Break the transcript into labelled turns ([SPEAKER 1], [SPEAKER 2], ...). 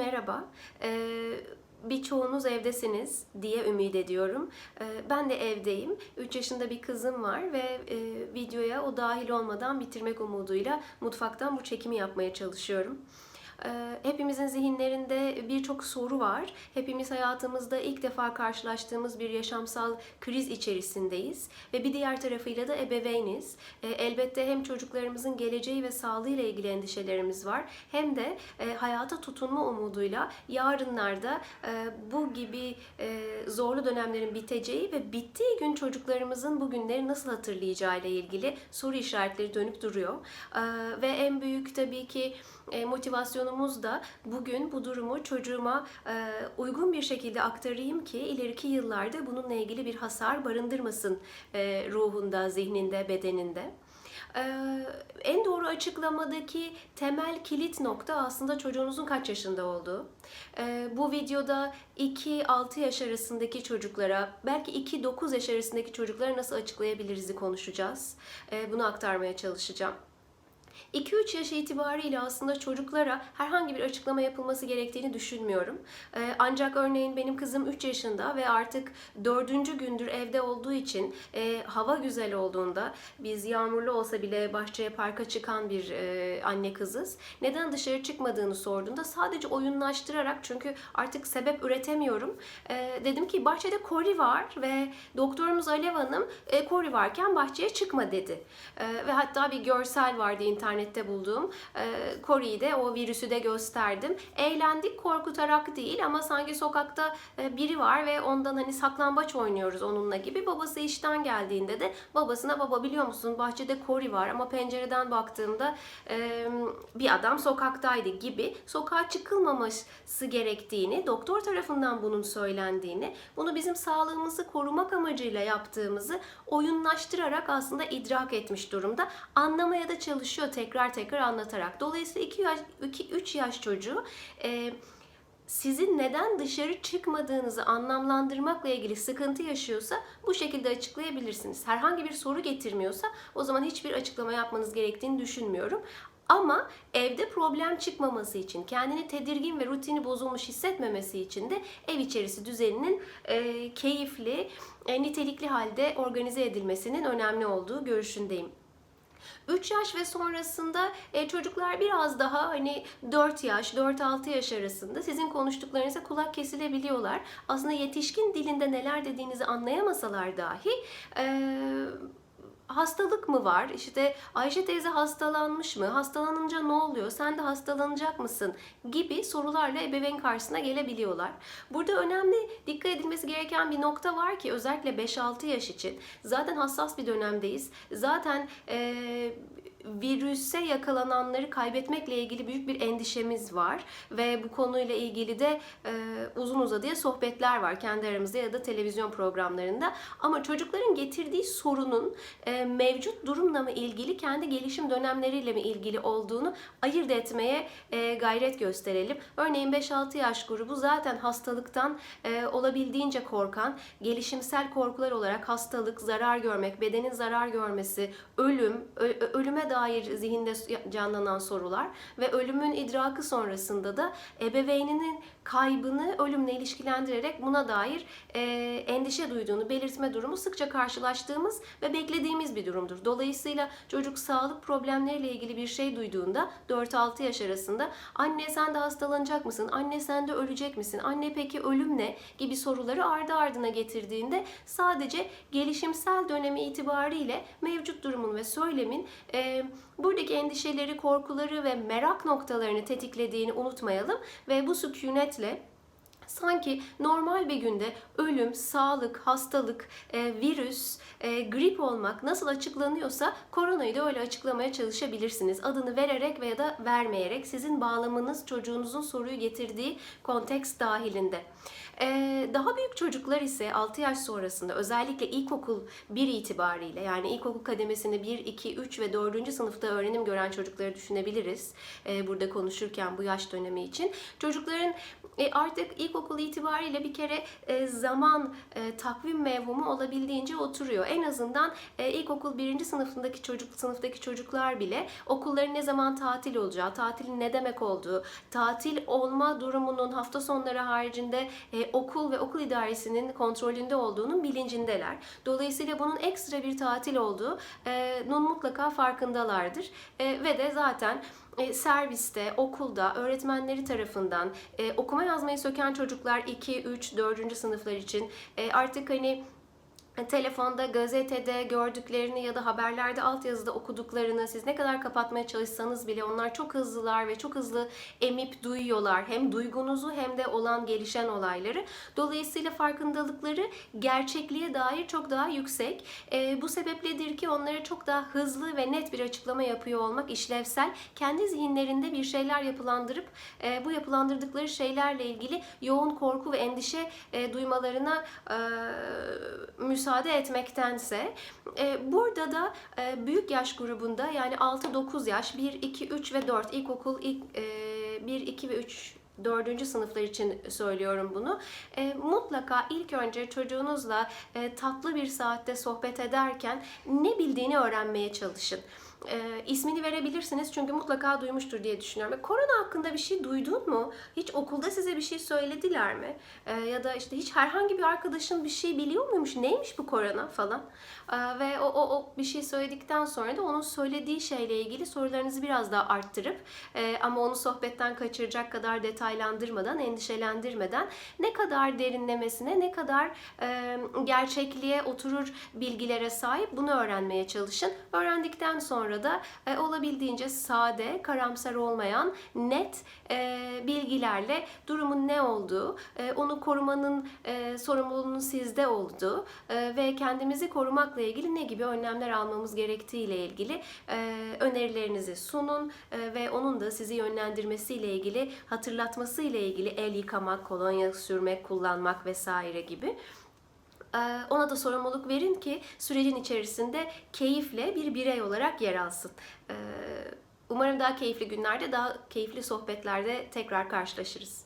[SPEAKER 1] merhaba. Ee, birçoğunuz evdesiniz diye ümit ediyorum. Ee, ben de evdeyim. 3 yaşında bir kızım var ve e, videoya o dahil olmadan bitirmek umuduyla mutfaktan bu çekimi yapmaya çalışıyorum. Ee, Hepimizin zihinlerinde birçok soru var. Hepimiz hayatımızda ilk defa karşılaştığımız bir yaşamsal kriz içerisindeyiz ve bir diğer tarafıyla da ebeveyniz. Ee, Elbette hem çocuklarımızın geleceği ve sağlığıyla ilgili endişelerimiz var hem de e, hayata tutunma umuduyla yarınlarda e, bu gibi e, zorlu dönemlerin biteceği ve bittiği gün çocuklarımızın bu günleri nasıl hatırlayacağı ile ilgili soru işaretleri dönüp duruyor. Ee, Ve en büyük tabii ki e, motivasyonumuz da bugün bu durumu çocuğuma e, uygun bir şekilde aktarayım ki ileriki yıllarda bununla ilgili bir hasar barındırmasın e, ruhunda, zihninde, bedeninde. Ee, en doğru açıklamadaki temel kilit nokta aslında çocuğunuzun kaç yaşında olduğu. Ee, bu videoda 2-6 yaş arasındaki çocuklara, belki 2-9 yaş arasındaki çocuklara nasıl açıklayabiliriz'i konuşacağız. Ee, bunu aktarmaya çalışacağım. 2-3 yaş itibariyle aslında çocuklara herhangi bir açıklama yapılması gerektiğini düşünmüyorum. Ee, ancak örneğin benim kızım 3 yaşında ve artık 4. gündür evde olduğu için e, hava güzel olduğunda biz yağmurlu olsa bile bahçeye parka çıkan bir e, anne kızız. Neden dışarı çıkmadığını sorduğunda sadece oyunlaştırarak çünkü artık sebep üretemiyorum. E, dedim ki bahçede kori var ve doktorumuz Alev Hanım e, kori varken bahçeye çıkma dedi. E, ve hatta bir görsel vardı internette bulduğum. E, koriyi de o virüsü de gösterdim. Eğlendik korkutarak değil ama sanki sokakta e, biri var ve ondan hani saklambaç oynuyoruz onunla gibi. Babası işten geldiğinde de babasına baba biliyor musun bahçede kori var ama pencereden baktığımda e, bir adam sokaktaydı gibi sokağa çıkılmaması gerektiğini, doktor tarafından bunun söylendiğini, bunu bizim sağlığımızı korumak amacıyla yaptığımızı oyunlaştırarak aslında idrak etmiş durumda. Anlamaya da çalışıyor tekrar tekrar anlatarak. Dolayısıyla 2 yaş 3 yaş çocuğu e, sizin neden dışarı çıkmadığınızı anlamlandırmakla ilgili sıkıntı yaşıyorsa bu şekilde açıklayabilirsiniz. Herhangi bir soru getirmiyorsa o zaman hiçbir açıklama yapmanız gerektiğini düşünmüyorum. Ama evde problem çıkmaması için, kendini tedirgin ve rutini bozulmuş hissetmemesi için de ev içerisi düzeninin e, keyifli, e, nitelikli halde organize edilmesinin önemli olduğu görüşündeyim. 3 yaş ve sonrasında e, çocuklar biraz daha hani 4 yaş, 4-6 yaş arasında sizin konuştuklarınıza kulak kesilebiliyorlar. Aslında yetişkin dilinde neler dediğinizi anlayamasalar dahi e, hastalık mı var? İşte Ayşe teyze hastalanmış mı? Hastalanınca ne oluyor? Sen de hastalanacak mısın? Gibi sorularla ebeveyn karşısına gelebiliyorlar. Burada önemli dikkat edilmesi gereken bir nokta var ki özellikle 5-6 yaş için zaten hassas bir dönemdeyiz. Zaten eee virüse yakalananları kaybetmekle ilgili büyük bir endişemiz var ve bu konuyla ilgili de e, uzun uzadıya sohbetler var kendi aramızda ya da televizyon programlarında. Ama çocukların getirdiği sorunun e, mevcut durumla mı ilgili, kendi gelişim dönemleriyle mi ilgili olduğunu ayırt etmeye e, gayret gösterelim. Örneğin 5-6 yaş grubu zaten hastalıktan e, olabildiğince korkan, gelişimsel korkular olarak hastalık, zarar görmek, bedenin zarar görmesi, ölüm, ö- dair zihinde canlanan sorular ve ölümün idrakı sonrasında da ebeveyninin kaybını ölümle ilişkilendirerek buna dair e, endişe duyduğunu belirtme durumu sıkça karşılaştığımız ve beklediğimiz bir durumdur. Dolayısıyla çocuk sağlık problemleriyle ilgili bir şey duyduğunda 4-6 yaş arasında anne sen de hastalanacak mısın? Anne sen de ölecek misin? Anne peki ölüm ne? gibi soruları ardı ardına getirdiğinde sadece gelişimsel dönemi itibariyle mevcut durumun ve söylemin e, buradaki endişeleri, korkuları ve merak noktalarını tetiklediğini unutmayalım ve bu sükunetle sanki normal bir günde ölüm, sağlık, hastalık, e, virüs, e, grip olmak nasıl açıklanıyorsa koronayı da öyle açıklamaya çalışabilirsiniz. Adını vererek veya da vermeyerek sizin bağlamınız çocuğunuzun soruyu getirdiği konteks dahilinde. E, daha büyük çocuklar ise 6 yaş sonrasında özellikle ilkokul 1 itibariyle yani ilkokul kademesinde 1, 2, 3 ve 4. sınıfta öğrenim gören çocukları düşünebiliriz. Burada konuşurken bu yaş dönemi için. Çocukların E, artık ilkokul itibariyle bir kere e, zaman e, takvim mevhumu olabildiğince oturuyor. En azından e, ilkokul birinci sınıfındaki çocuk sınıftaki çocuklar bile okulların ne zaman tatil olacağı, tatilin ne demek olduğu, tatil olma durumunun hafta sonları haricinde e, okul ve okul idaresinin kontrolünde olduğunun bilincindeler. Dolayısıyla bunun ekstra bir tatil olduğu e, nun mutlaka farkındalardır. E, ve de zaten e, serviste, okulda, öğretmenleri tarafından e, okuma yazmayı söken çocuklar 2, 3, 4. sınıflar için e, artık hani telefonda, gazetede gördüklerini ya da haberlerde altyazıda okuduklarını siz ne kadar kapatmaya çalışsanız bile onlar çok hızlılar ve çok hızlı emip duyuyorlar. Hem duygunuzu hem de olan gelişen olayları. Dolayısıyla farkındalıkları gerçekliğe dair çok daha yüksek. Ee, bu sebepledir ki onlara çok daha hızlı ve net bir açıklama yapıyor olmak işlevsel. Kendi zihinlerinde bir şeyler yapılandırıp e, bu yapılandırdıkları şeylerle ilgili yoğun korku ve endişe e, duymalarına e, müsaade etmektense e, burada da e, büyük yaş grubunda yani 6-9 yaş 1, 2, 3 ve 4 ilkokul ilk, e, 1, 2 ve 3 dördüncü sınıflar için söylüyorum bunu. E, mutlaka ilk önce çocuğunuzla e, tatlı bir saatte sohbet ederken ne bildiğini öğrenmeye çalışın. E, ismini verebilirsiniz çünkü mutlaka duymuştur diye düşünüyorum. Korona hakkında bir şey duydun mu? Hiç okulda size bir şey söylediler mi? E, ya da işte hiç herhangi bir arkadaşın bir şey biliyor muymuş? Neymiş bu korona falan? E, ve o, o, o bir şey söyledikten sonra da onun söylediği şeyle ilgili sorularınızı biraz daha arttırıp e, ama onu sohbetten kaçıracak kadar detaylandırmadan, endişelendirmeden ne kadar derinlemesine, ne kadar e, gerçekliğe oturur bilgilere sahip bunu öğrenmeye çalışın. Öğrendikten sonra da e, olabildiğince sade, karamsar olmayan, net e, bilgilerle durumun ne olduğu, e, onu korumanın e, sorumluluğunun sizde olduğu e, ve kendimizi korumakla ilgili ne gibi önlemler almamız gerektiği ile ilgili e, önerilerinizi sunun e, ve onun da sizi yönlendirmesiyle ilgili, hatırlatması ile ilgili el yıkamak, kolonya sürmek, kullanmak vesaire gibi. Ee, Ona da sorumluluk verin ki sürecin içerisinde keyifle bir birey olarak yer alsın. Ee, Umarım daha keyifli günlerde, daha keyifli sohbetlerde tekrar karşılaşırız.